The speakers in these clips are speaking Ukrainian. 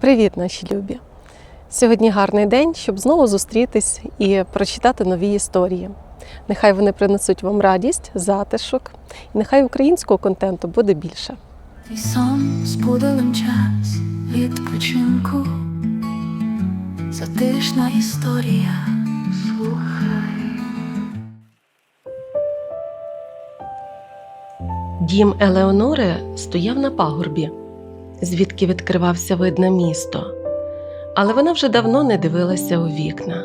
Привіт, наші любі! Сьогодні гарний день, щоб знову зустрітись і прочитати нові історії. Нехай вони принесуть вам радість, затишок, і нехай українського контенту буде більше. Твій сон збудилим час відпочинку, затишна історія. Слухай. Дім Елеонори стояв на пагорбі, звідки відкривався вид на місто, але вона вже давно не дивилася у вікна.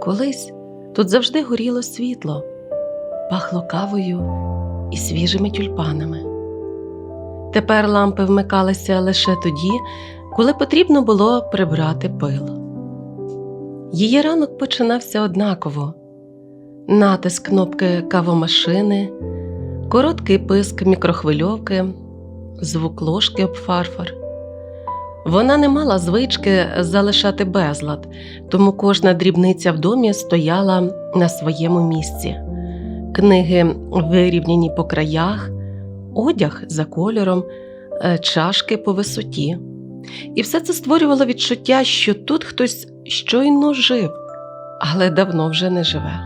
Колись тут завжди горіло світло, пахло кавою і свіжими тюльпанами. Тепер лампи вмикалися лише тоді, коли потрібно було прибрати пил. Її ранок починався однаково: натиск кнопки кавомашини короткий писк мікрохвильовки, звук ложки об фарфор. Вона не мала звички залишати безлад, тому кожна дрібниця в домі стояла на своєму місці. Книги вирівняні по краях, одяг за кольором, е, чашки по висоті. І все це створювало відчуття, що тут хтось щойно жив, але давно вже не живе.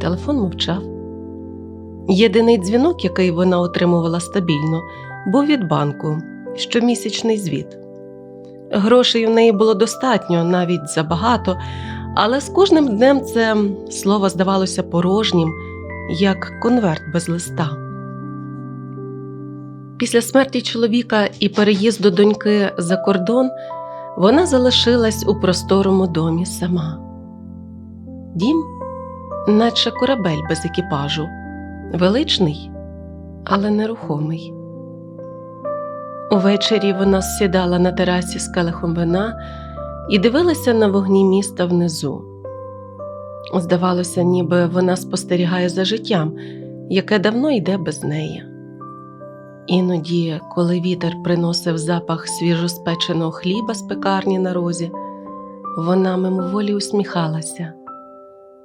Телефон мовчав. Єдиний дзвінок, який вона отримувала стабільно, був від банку щомісячний звіт. Грошей у неї було достатньо, навіть забагато, але з кожним днем це слово здавалося порожнім, як конверт без листа. Після смерті чоловіка і переїзду доньки за кордон вона залишилась у просторому домі сама. Дім, наче корабель без екіпажу величний, але нерухомий. Увечері вона сідала на терасі з келихом вина і дивилася на вогні міста внизу. Здавалося, ніби вона спостерігає за життям, яке давно йде без неї. Іноді, коли вітер приносив запах свіжоспеченого хліба з пекарні на розі, вона мимоволі усміхалася,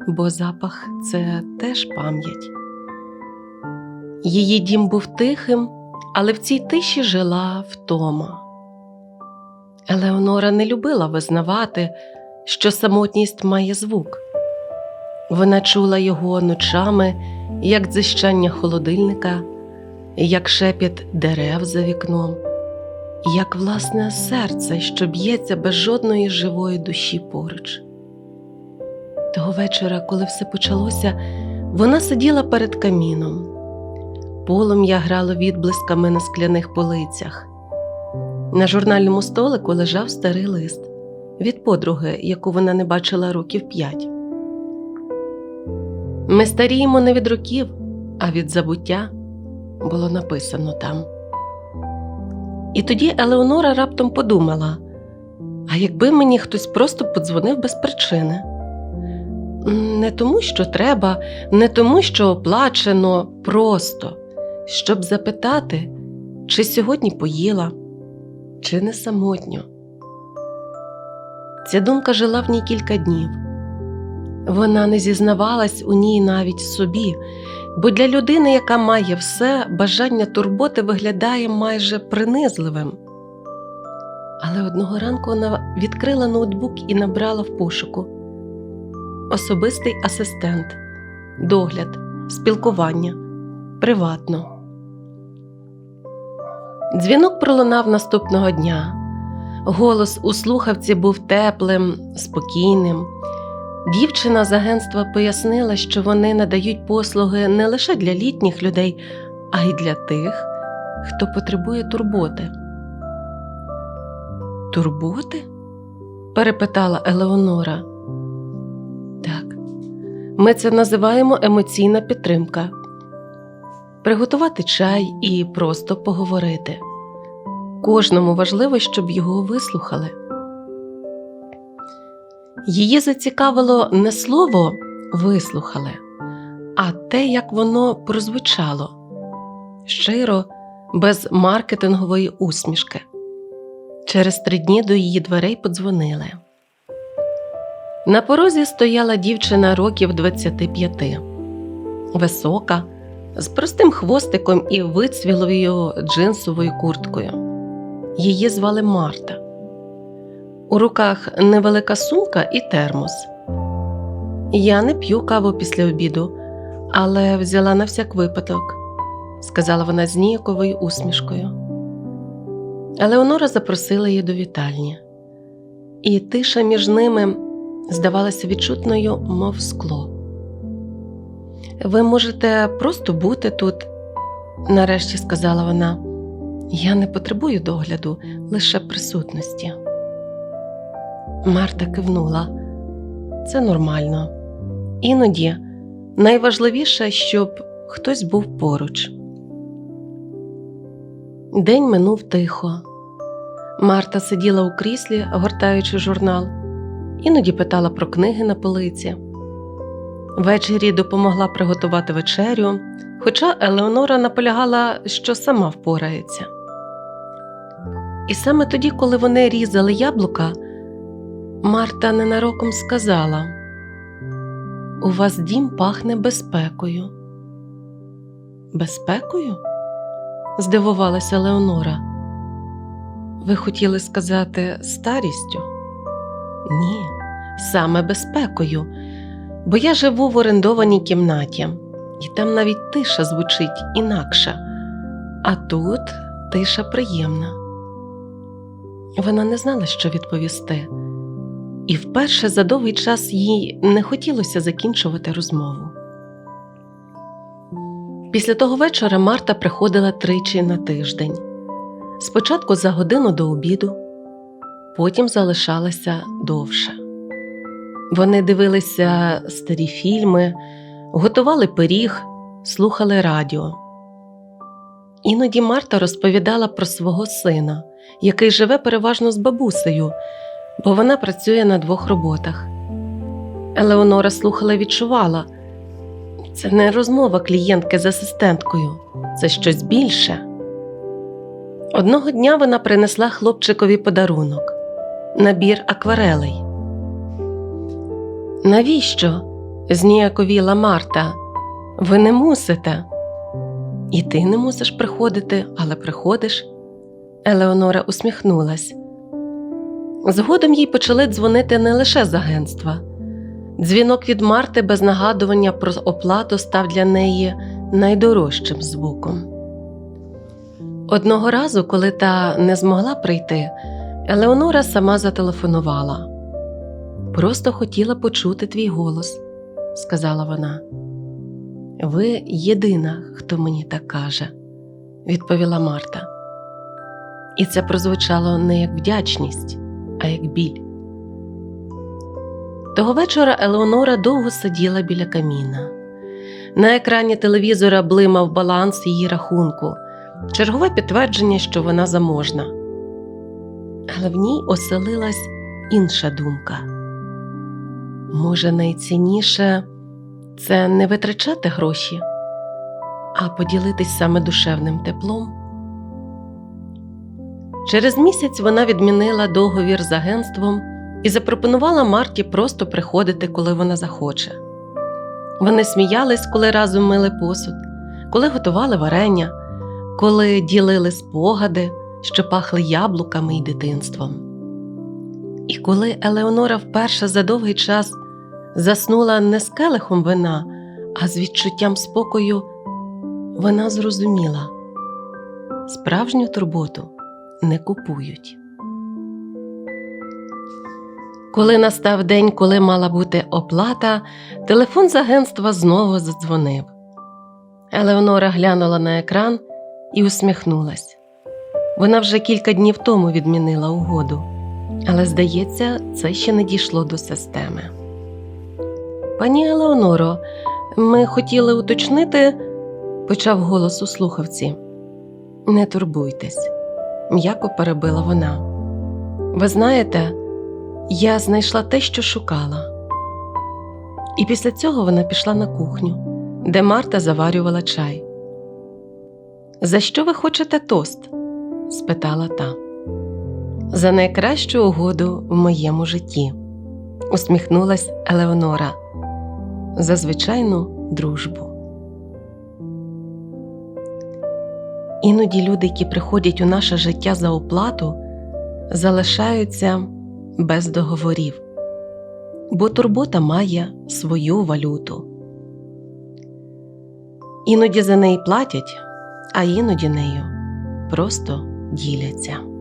бо запах це теж пам'ять. Її дім був тихим, але в цій тиші жила втома. Елеонора не любила визнавати, що самотність має звук. Вона чула його ночами, як дзищання холодильника, як шепіт дерев за вікном, як власне серце, що б'ється без жодної живої душі поруч. Того вечора, коли все почалося, вона сиділа перед каміном. Полум'я грало відблисками на скляних полицях. На журнальному столику лежав старий лист від подруги, яку вона не бачила років п'ять. Ми старіємо не від років, а від забуття було написано там. І тоді Елеонора раптом подумала: а якби мені хтось просто подзвонив без причини? Не тому, що треба, не тому, що оплачено, просто щоб запитати, чи сьогодні поїла, чи не самотньо. Ця думка жила в ній кілька днів. Вона не зізнавалась у ній навіть собі, бо для людини, яка має все, бажання турботи виглядає майже принизливим. Але одного ранку вона відкрила ноутбук і набрала в пошуку особистий асистент, догляд, спілкування, приватно. Дзвінок пролунав наступного дня. Голос у слухавці був теплим, спокійним. Дівчина з агентства пояснила, що вони надають послуги не лише для літніх людей, а й для тих, хто потребує турботи. Турботи? перепитала Елеонора. Так, ми це називаємо емоційна підтримка приготувати чай і просто поговорити. Кожному важливо, щоб його вислухали. Її зацікавило не слово вислухали, а те, як воно прозвучало щиро, без маркетингової усмішки. Через три дні до її дверей подзвонили. На порозі стояла дівчина років 25, висока, з простим хвостиком і вицвілою джинсовою курткою. Її звали Марта. У руках невелика сумка і термос. Я не п'ю каву після обіду, але взяла на всяк випадок, сказала вона з ніяковою усмішкою. Елеонора запросила її до вітальні, і тиша між ними здавалася відчутною, мов скло. Ви можете просто бути тут, нарешті сказала вона. Я не потребую догляду, лише присутності. Марта кивнула. Це нормально. Іноді найважливіше, щоб хтось був поруч. День минув тихо. Марта сиділа у кріслі, гортаючи журнал, іноді питала про книги на полиці. Ввечері допомогла приготувати вечерю, хоча Елеонора наполягала, що сама впорається. І саме тоді, коли вони різали яблука, Марта ненароком сказала: У вас дім пахне безпекою. Безпекою? здивувалася Леонора. Ви хотіли сказати старістю? Ні, саме безпекою, бо я живу в орендованій кімнаті, і там навіть тиша звучить інакше, а тут тиша приємна. Вона не знала, що відповісти, і вперше за довгий час їй не хотілося закінчувати розмову. Після того вечора Марта приходила тричі на тиждень. Спочатку за годину до обіду, потім залишалася довше. Вони дивилися старі фільми, готували пиріг, слухали радіо. Іноді Марта розповідала про свого сина, який живе переважно з бабусею, бо вона працює на двох роботах. Елеонора слухала відчувала це не розмова клієнтки з асистенткою, це щось більше. Одного дня вона принесла хлопчикові подарунок набір акварелей. Навіщо? зніяковіла Марта. Ви не мусите. І ти не мусиш приходити, але приходиш. Елеонора усміхнулась. Згодом їй почали дзвонити не лише з агентства. Дзвінок від Марти без нагадування про оплату став для неї найдорожчим звуком. Одного разу, коли та не змогла прийти, Елеонора сама зателефонувала. Просто хотіла почути твій голос, сказала вона. Ви єдина, хто мені так каже, відповіла Марта. І це прозвучало не як вдячність, а як біль. Того вечора Елеонора довго сиділа біля каміна. На екрані телевізора блимав баланс її рахунку, чергове підтвердження, що вона заможна. Але в ній оселилась інша думка. Може, найцінніше це не витрачати гроші, а поділитись саме душевним теплом. Через місяць вона відмінила договір з агентством і запропонувала Марті просто приходити, коли вона захоче. Вони сміялись, коли разом мили посуд, коли готували варення, коли ділили спогади, що пахли яблуками і дитинством. І коли Елеонора вперше за довгий час заснула не з келихом вина, а з відчуттям спокою, вона зрозуміла справжню турботу не купують. Коли настав день, коли мала бути оплата, телефон з агентства знову задзвонив. Елеонора глянула на екран і усміхнулась. Вона вже кілька днів тому відмінила угоду, але, здається, це ще не дійшло до системи. Пані Елеоноро, ми хотіли уточнити, почав голос у слухавці. Не турбуйтесь, м'яко перебила вона. Ви знаєте, я знайшла те, що шукала. І після цього вона пішла на кухню, де Марта заварювала чай. За що ви хочете тост? спитала та. За найкращу угоду в моєму житті, усміхнулась Елеонора. За звичайну дружбу. Іноді люди, які приходять у наше життя за оплату, залишаються без договорів, бо турбота має свою валюту. Іноді за неї платять, а іноді нею просто діляться.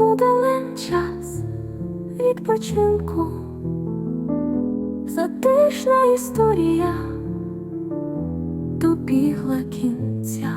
сподален час відпочинку, затишна історія добігла кінця.